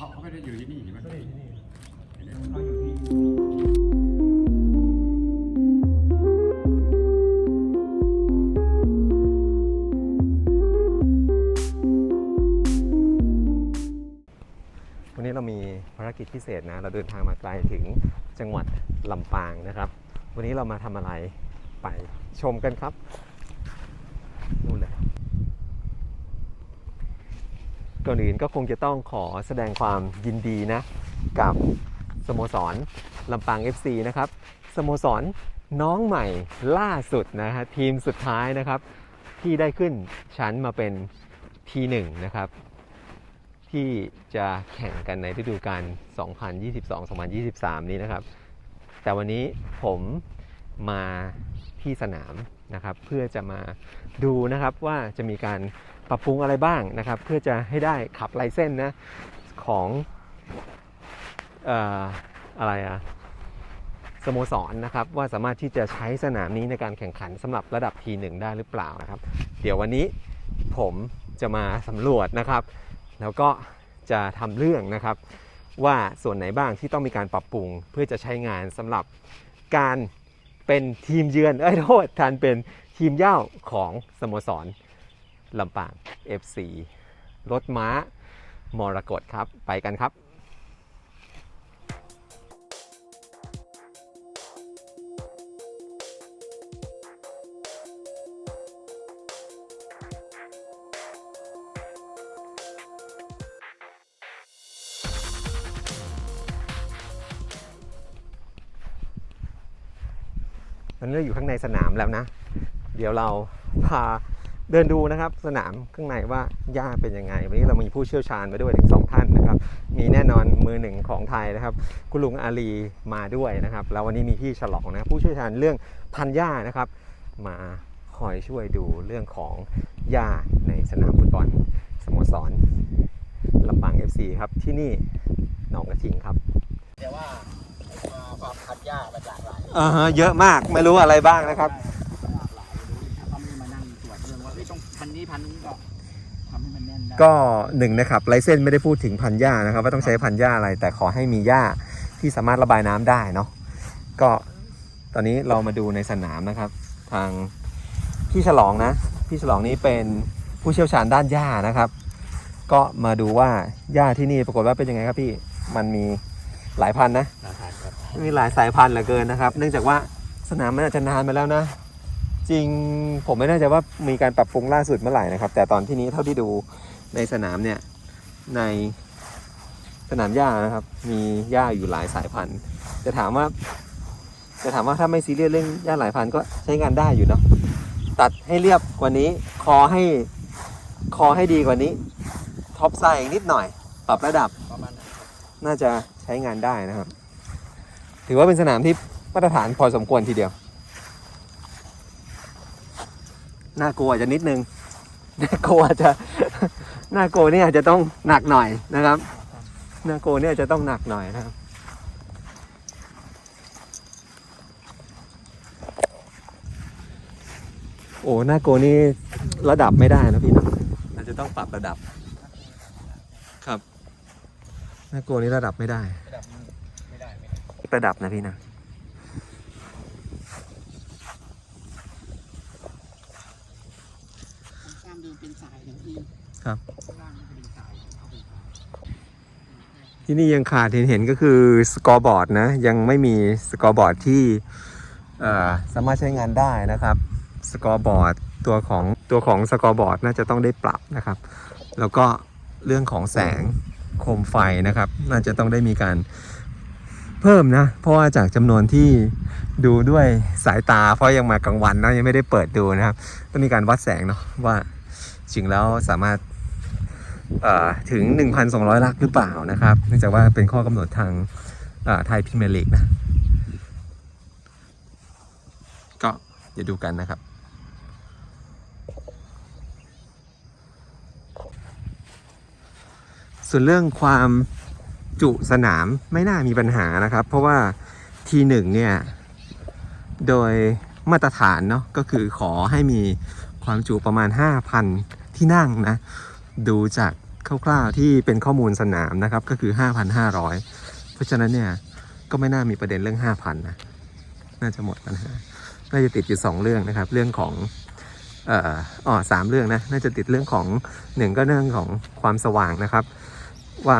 เขาเขาไม่ได้อยู่ที่นี่ใช่ไหมก็เลยที่นี่เขาอยู่ที่วันนี้เรามีภารกิจพิเศษนะ เราเดินทางมาไกลถึงจังหวัดลำปางนะครับ วันนี้เรามาทำอะไรไปชมกันครับนู่นเลย ก่อนอื่นก็คงจะต้องขอแสดงความยินดีนะกับสโมสรลำปาง FC นะครับสโมสรน้องใหม่ล่าสุดนะฮะทีมสุดท้ายนะครับ ที่ได้ขึ้นชั้นมาเป็นทีหนึ่งนะครับ ที่จะแข่งกันในฤดูกาล 2022-2023 นี้นะครับ แต่วันนี้ผมมาที่สนามนะครับ เพื่อจะมาดูนะครับว่าจะมีการ ปรับปรุงอะไรบ้างนะครับ เพื่อจะให้ได้ขับไลเส้นนะของออะไรอะสโมสรนะครับว่าสามารถที่จะใช้สนามนี้ในการแข่งขันสำหรับระดับทีหนึ่งได้หรือเปล่านะครับ เดี๋ยววันนี้ผมจะมาสำรวจนะครับ แล้วก็จะทำเรื่องนะครับ ว่าส่วนไหนบ้างที่ต้องมีการปรับปรุง เพื่อจะใช้งานสำหรับการเป็นทีมเยือนเอ้ยโทษทานเป็นทีมเย่าของสโมสร ลำปาง FC รถม้ามรกตครับ ไปกันครับตอนนี้อยู่ข้างในสนามแล้วนะ เดี๋ยวเราพา เดินดูนะครับสนามข้างในว่าหญ้าเป็นยังไง วันนี้เรามีผู้เชี่ยวชาญมาด้วยถึงสองท่านนะครับ มีแน่นอนมือหนึ่งของไทยนะครับ คุณลุงอาลีมาด้วยนะครับ แล้ววันนี้มีพี่ฉลองนะผู้เชี่ยวชาญเรื่องพันธุ์หญ้านะครับ มาคอยช่วยดูเรื่องของหญ้าในสนามฟุตบอลสโมสรลำปาง FC ครับที่นี่หนองกระทิงครับแต่ว่ามาความคัดยากมาจากหลายอ่าฮะเยอะมากไม่รู้อะไรบ้างนะครับ ก็หนึ่งนะครับไลเซนไม่ได้พูดถึงพันธุ์หญ้านะครับ ว่าต้องใช้พันธุ์หญ้าอะไร แต่ขอให้มีหญ้าที่สามารถระบายน้ำได้เนาะก็ตอนนี้เรามาดูในสนามนะครับ ทางพี่ฉลองนะ พี่ฉลองนี้เป็นผู้เชี่ยวชาญด้านหญ้านะครับ ก็มาดูว่าหญ้าที่นี่ปรากฏว่าเป็นยังไงครับพี่มันมีหลายพันธุ์นะนะครับครับมีหลายสายพันธุ์เหลือเกินนะครับ เนื่องจากว่าสนามมันอาจจะนานมาแล้วนะ จริงผมไม่แน่ใจว่ามีการปรับปรุงล่าสุดเมื่อไหร่นะครับ แต่ตอนที่นี้เท่าที่ดู ในสนามเนี่ยในสนามหญ้านะครับ มีหญ้าอยู่หลายสายพันธุ์จะถามว่าจะถามว่าถ้าไม่ซีเรียสเรื่องหญ้าหลายพันธุ์ก็ใช้งานได้อยู่เนาะตัดให้เรียบกว่านี้คอให้คอให้ดีกว่านี้ท็อปไซด์นิดหน่อย ปรับระดับประมาณน่าจะใช้งานได้นะครับ ถือว่าเป็นสนามที่มาตรฐานพอสมควรทีเดียว น่ากลัวจะนิดนึงน่ากลัวจจะน่ากลัวนี่อาจะต้องหนักหน่อยนะครับน่ากลัวนี่อาจะต้องหนักหน่อยนะครับ โอ้น่ากลัวนี่ระดับไม่ได้นะพี่นะอาจจะต้องปรับระดับ ครับน่ากลัวนี่ระดับไม่ได้ระดับนี้ไม่ได้ ระดับนะพี่นะเป็นสายอย่างที่ ครับ ที่นี่ยังขาดเห็นเห็นก็คือสกอร์บอร์ดนะ ยังไม่มีสกอร์บอร์ดที่สามารถใช้งานได้นะครับ สกอร์บอร์ดตัวของตัวของสกอร์บอร์ดน่าจะต้องได้ปรับนะครับ แล้วก็เรื่องของแสงโคมไฟนะครับ น่าจะต้องได้มีการเพิ่มนะ เพราะว่าจากจำนวนที่ดูด้วยสายตา เพราะยังมากลางวันนะยังไม่ได้เปิดดูนะครับ ต้องมีการวัดแสงเนาะว่าจริงแล้วสามารถ ถึง 1,200 ลักหรือเปล่านะครับ เนื่องจากว่าเป็นข้อกำหนดทางไทยพรีเมลีกนะ ก็เดี๋ยวดูกันนะครับ ส่วนเรื่องความจุสนามไม่น่ามีปัญหานะครับ เพราะว่าทีหนึ่งเนี่ย โดยมาตรฐานเนาะก็คือขอให้มีความจุประมาณ 5,000 ที่นั่งนะ ดูจากคร่าวๆที่เป็นข้อมูลสนามนะครับก็คือ 5,500 เพราะฉะนั้นเนี่ยก็ไม่น่ามีประเด็นเรื่อง 5,000นะน่าจะหมดปัญหาน่าจะติดอยู่ 2 เรื่องนะครับ เรื่องของเอ่ออ๋อสามเรื่องนะน่าจะติดเรื่องของหนึ่งก็เรื่องของความสว่างนะครับ ว่า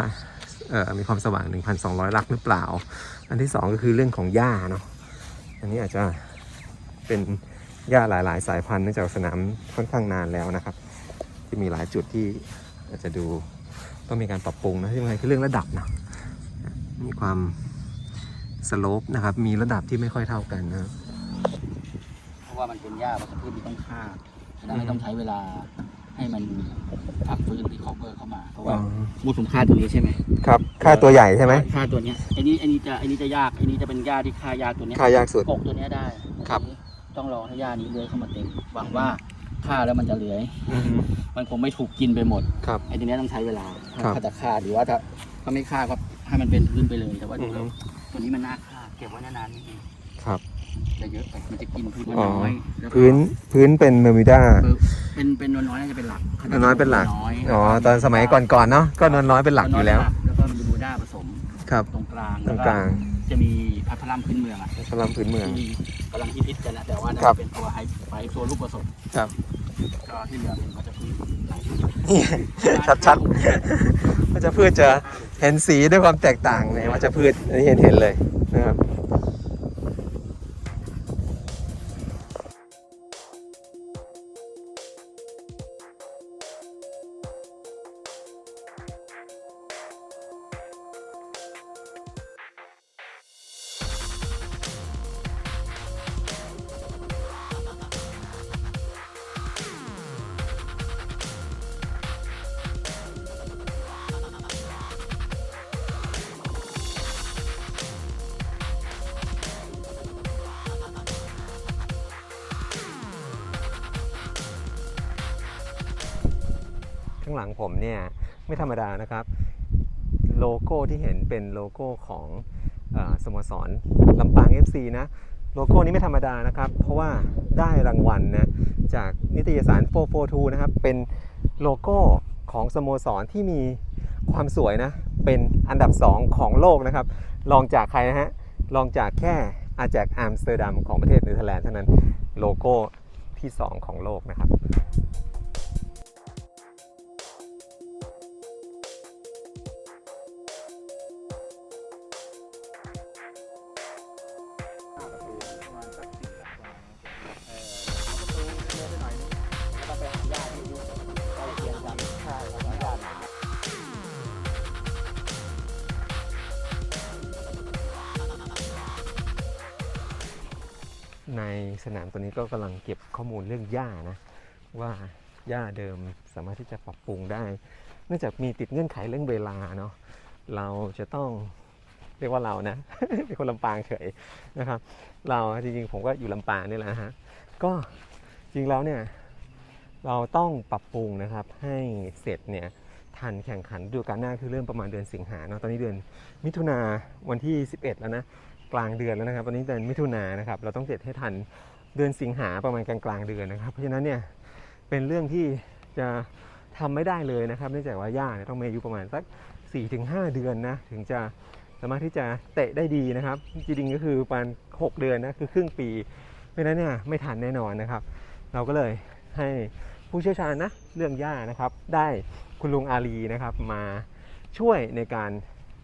เอ่อมีความสว่าง 1,200 ลักหรือเปล่า อันที่สองก็คือเรื่องของหญ้าเนาะอันนี้อาจจะเป็นหญ้าหลาย ๆ สายพันธุ์เนื่องจากสนามค่อนข้างนานแล้วนะครับ ที่มีหลายจุดที่อาจจะดูต้องมีการปรับปรุงนะที่สำคัญคือเรื่องระดับนะมีความสโลปนะครับ มีระดับที่ไม่ค่อยเท่ากันนะครับเพราะว่ามันเป็นหญ้าวัชพืชที่ต้องฆ่าฉะนั้นอืมต้องใช้เวลาให้มันพักฟื้นที่คอเวอร์เข้ามาเพราะว่าอ๋อมูลผมฆ่าตัวนี้ใช่ไหมครับค่าตัวใหญ่ใช่ไหมฆ่าตัวเนี้ยไอ้นี่ไอ้นี่จะไอ้นี่จะยากไอ้นี่จะเป็นหญ้าที่ฆ่ายากตัวเนี้ยค่ายากสุดกกตัวเนี้ยได้ครับอันนี้ต้องรอให้หญ้านี้เลื้อยเข้ามาเต็มหวังว่า ฆ่าแล้วมันจะเลื้อย อือฮึ มันคงไม่ถูกกินไปหมดครับไอ้ตัวเนี้ยต้องใช้เวลาครับถ้าจะฆ่าหรือว่าถ้าถ้าไม่ฆ่าก็ให้มันเป็นพื้นไปเลยแต่ว่าอืดูอฮึแล้วตัวนี้มันน่าฆ่าเก็บไว้นานๆนิดนึงครับ จะเยอะไปมันจะกินพื้นมันอ๋อน้อยแล้วก็พื้นพื้นเป็นเมอร์มิด้า เออเป็นเป็นนวลน้อยน่าจะเป็นหลักนวลน้อยเป็นหลักน้อยอ๋อตอนสมัยก่อนๆเนาะก็นวลน้อยเป็นหลักอยู่แล้วแล้วก็มีบูด้าผสมครับตรงกลางตรงกลางแวจะมี พัทลัมพื้นเมืองอะพลังพื้นเมืองที่กำลังฮิตๆกันนะแต่ว่าน่าครัจะบเป็นตัวไฮไฟตัวลูกผสมครับก็ที่เหลือเป็นพัชพืชนี่ชัดๆว่าจะพืชจะเห็นสีด้วยความแตกต่างในว่าจะพืชอันนี้เห็นเห็นเลยนะครับ ข้างหลังผมเนี่ยไม่ธรรมดานะครับ โลโก้ที่เห็นเป็นโลโก้ของอสโมสรลำปาง FC นะโลโก้นี้ไม่ธรรมดานะครับ เพราะว่าได้รางวัลนะจากนิตยสาร 442 นะครับ เป็นโลโก้ของสโมสรที่มีความสวยนะ เป็นอันดับ 2 ของโลกนะครับรองจากใครนะฮะรองจากแค่อาจากอัมสเตอร์ดัมของประเทศเนเธอร์แลนด์เท่านั้นโลโก้ที่ 2 ของโลกนะครับ ในสนามตัวนี้ก็กำลังเก็บข้อมูลเรื่องหญ้านะ ว่าหญ้าเดิมสามารถที่จะปรับปรุงได้ เนื่องจากมีติดเงื่อนไขเรื่องเวลาเนาะเราจะต้องเรียกว่าเรานะเป็นคนลำปางเฉยนะครับ เราจริงๆผมก็อยู่ลำปางนี่แหละฮะก็จริงแล้วเนี่ยเราต้องปรับปรุงนะครับให้เสร็จเนี่ยทันแข่งขันดูกาลหน้าคือเริ่มประมาณเดือนสิงหาเนาะตอนนี้เดือนมิถุนาวันที่ 11 แล้วนะ กลางเดือนแล้วนะครับตอนนี้เดือนมิถุนายนนะครับ เราต้องเสร็จให้ทันเดือนสิงหาประมาณกลางกลางเดือนนะครับ เพราะฉะนั้นเนี่ยเป็นเรื่องที่จะทำไม่ได้เลยนะครับเนื่องจากว่าย่าเนี่ยต้องมีอายุประมาณสัก 4-5 เดือนนะถึงจะสามารถที่จะเตะได้ดีนะครับ จริงๆก็คือประมาณ 6 เดือนนะคือครึ่งปี เพราะฉะนั้นเนี่ยไม่ทันแน่นอนนะครับ เราก็เลยให้ผู้เชี่ยวชาญนะเรื่องหญ้านะครับ ได้คุณลุงอาลีนะครับมาช่วยในการ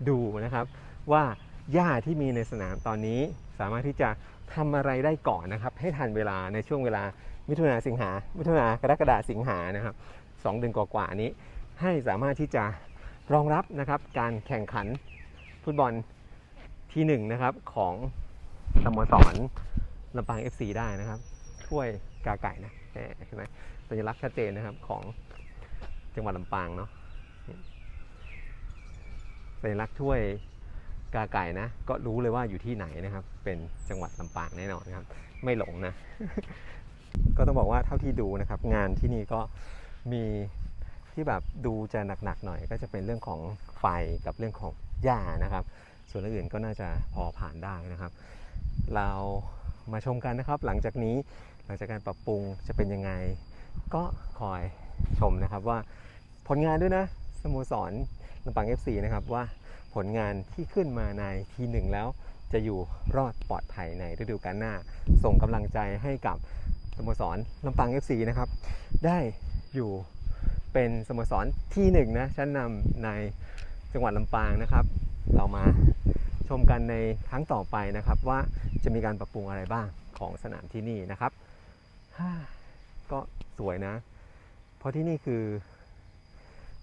ดูนะครับว่า หญ้าที่มีในสนามตอนนี้ สามารถที่จะทำอะไรได้ก่อนนะครับ ให้ทันเวลาในช่วงเวลามิถุนาสิงหา มิถุนากรกฎาสิงหานะครับสองเดือนกว่าๆนี้ ให้สามารถที่จะรองรับนะครับการแข่งขันฟุตบอลที่หนึ่งนะครับของสโมสรลำปาง FC ได้นะครับถ้วยกาไก่นะแหมใช่ไหมสัญลักษณ์ชัดเจนนะครับของจังหวัดลำปางเนาะสัญลักษณ์ถ้วย กาไก่นะก็รู้เลยว่าอยู่ที่ไหนนะครับ เป็นจังหวัดลำปางแน่นอนนะครับ ไม่หลงนะ ก็ต้องบอกว่าเท่าที่ดูนะครับ งานที่นี่ก็มีที่แบบดูจะหนักๆหน่อย ก็จะเป็นเรื่องของไฟกับเรื่องของหญ้านะครับ ส่วนอื่นก็น่าจะพอผ่านได้นะครับ เรามาชมกันนะครับ หลังจากนี้หลังจากการปรับปรุงจะเป็นยังไง ก็คอยชมนะครับว่าผลงานด้วยนะสโมสรลำปาง FC นะครับว่า ผลงานที่ขึ้นมาในทีหนึ่งแล้วจะอยู่รอดปลอดภัยในฤดูกาลหน้า ส่งกำลังใจให้กับสโมสรลำปาง FC นะครับ ได้อยู่เป็นสโมสรที่หนึ่งนะชั้นนำในจังหวัดลำปางนะครับ เรามาชมกันในครั้งต่อไปนะครับ ว่าจะมีการปรับปรุงอะไรบ้างของสนามที่นี่นะครับ ก็สวยนะ เพราะที่นี่คือ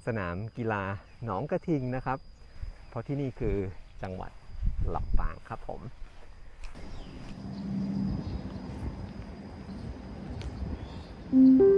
สนามกีฬาหนองกระทิงนะครับ เพราะที่นี่คือจังหวัดลำปางครับผมอืม